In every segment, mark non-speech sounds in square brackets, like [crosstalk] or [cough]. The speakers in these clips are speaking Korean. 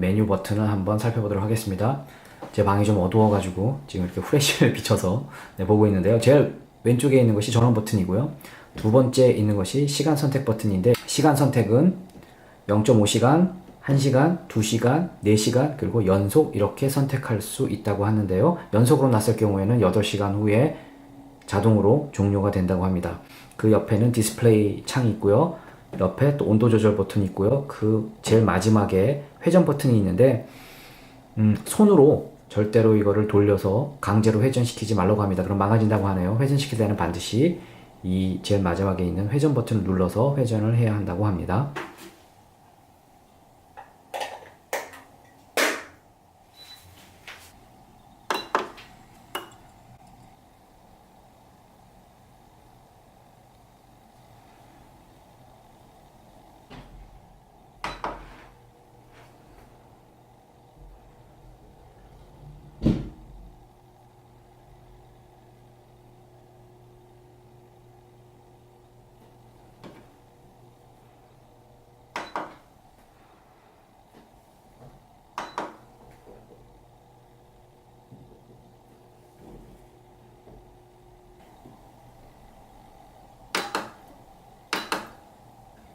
메뉴 버튼을 한번 살펴보도록 하겠습니다. 제 방이 좀 어두워가지고 지금 이렇게 후레쉬를 [laughs] 비춰서 네, 보고 있는데요. 제일 왼쪽에 있는 것이 전원 버튼이고요. 두 번째 있는 것이 시간 선택 버튼인데 시간 선택은 0.5시간, 1시간, 2시간, 4시간, 그리고 연속 이렇게 선택할 수 있다고 하는데요. 연속으로 났을 경우에는 8시간 후에 자동으로 종료가 된다고 합니다. 그 옆에는 디스플레이 창이 있고요. 옆에 또 온도 조절 버튼이 있고요. 그 제일 마지막에 회전 버튼이 있는데 음, 손으로 절대로 이거를 돌려서 강제로 회전시키지 말라고 합니다. 그럼 망가진다고 하네요. 회전시킬 때는 반드시 이 제일 마지막에 있는 회전 버튼을 눌러서 회전을 해야 한다고 합니다.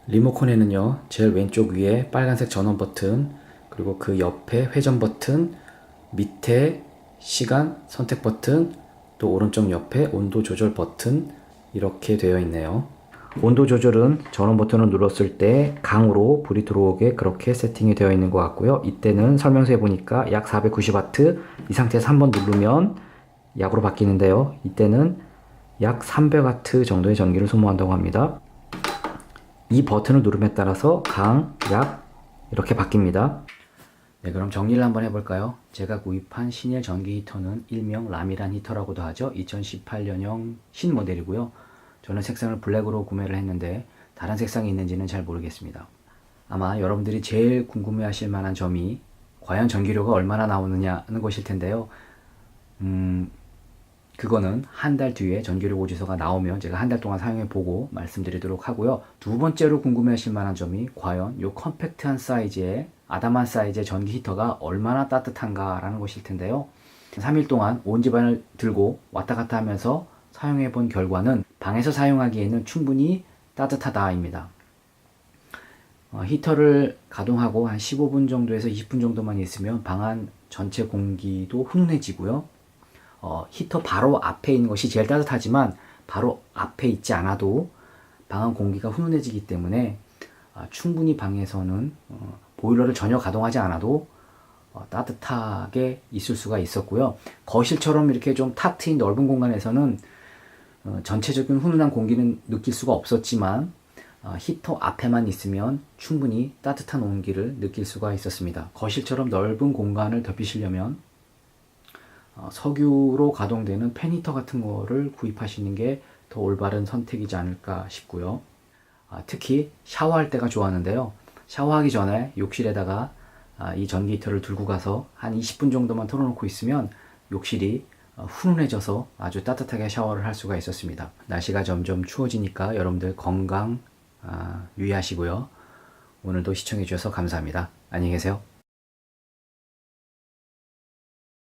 리모컨에는요, 제일 왼쪽 위에 빨간색 전원 버튼, 그리고 그 옆에 회전 버튼, 밑에 시간 선택 버튼, 또 오른쪽 옆에 온도 조절 버튼, 이렇게 되어 있네요. 온도 조절은 전원 버튼을 눌렀을 때 강으로 불이 들어오게 그렇게 세팅이 되어 있는 것 같고요. 이때는 설명서에 보니까 약 490W 이 상태에서 한번 누르면 약으로 바뀌는데요. 이때는 약 300W 정도의 전기를 소모한다고 합니다. 이 버튼을 누름에 따라서 강, 약 이렇게 바뀝니다. 네, 그럼 정리를 한번 해볼까요? 제가 구입한 신일 전기 히터는 일명 라미란 히터라고도 하죠. 2018년형 신 모델이고요. 저는 색상을 블랙으로 구매를 했는데 다른 색상이 있는지는 잘 모르겠습니다. 아마 여러분들이 제일 궁금해 하실 만한 점이 과연 전기료가 얼마나 나오느냐는 것일 텐데요. 음, 그거는 한 달 뒤에 전기료 고지서가 나오면 제가 한 달 동안 사용해 보고 말씀드리도록 하고요. 두 번째로 궁금해 하실 만한 점이 과연 이 컴팩트한 사이즈의 아담한 사이즈의 전기 히터가 얼마나 따뜻한가라는 것일 텐데요. 3일 동안 온 집안을 들고 왔다 갔다 하면서 사용해 본 결과는 방에서 사용하기에는 충분히 따뜻하다입니다. 어, 히터를 가동하고 한 15분 정도에서 20분 정도만 있으면 방 안 전체 공기도 훈훈해지고요. 어, 히터 바로 앞에 있는 것이 제일 따뜻하지만 바로 앞에 있지 않아도 방안 공기가 훈훈해지기 때문에 아, 충분히 방에서는 어, 보일러를 전혀 가동하지 않아도 어, 따뜻하게 있을 수가 있었고요. 거실처럼 이렇게 좀 탁 트인 넓은 공간에서는 어, 전체적인 훈훈한 공기는 느낄 수가 없었지만 어, 히터 앞에만 있으면 충분히 따뜻한 온기를 느낄 수가 있었습니다. 거실처럼 넓은 공간을 덮이시려면 어, 석유로 가동되는 팬히터 같은 거를 구입하시는 게 더 올바른 선택이지 않을까 싶고요. 아, 특히 샤워할 때가 좋았는데요. 샤워하기 전에 욕실에다가 아, 이 전기 히터를 들고 가서 한 20분 정도만 틀어놓고 있으면 욕실이 어, 훈훈해져서 아주 따뜻하게 샤워를 할 수가 있었습니다. 날씨가 점점 추워지니까 여러분들 건강 아, 유의하시고요. 오늘도 시청해 주셔서 감사합니다. 안녕히 계세요.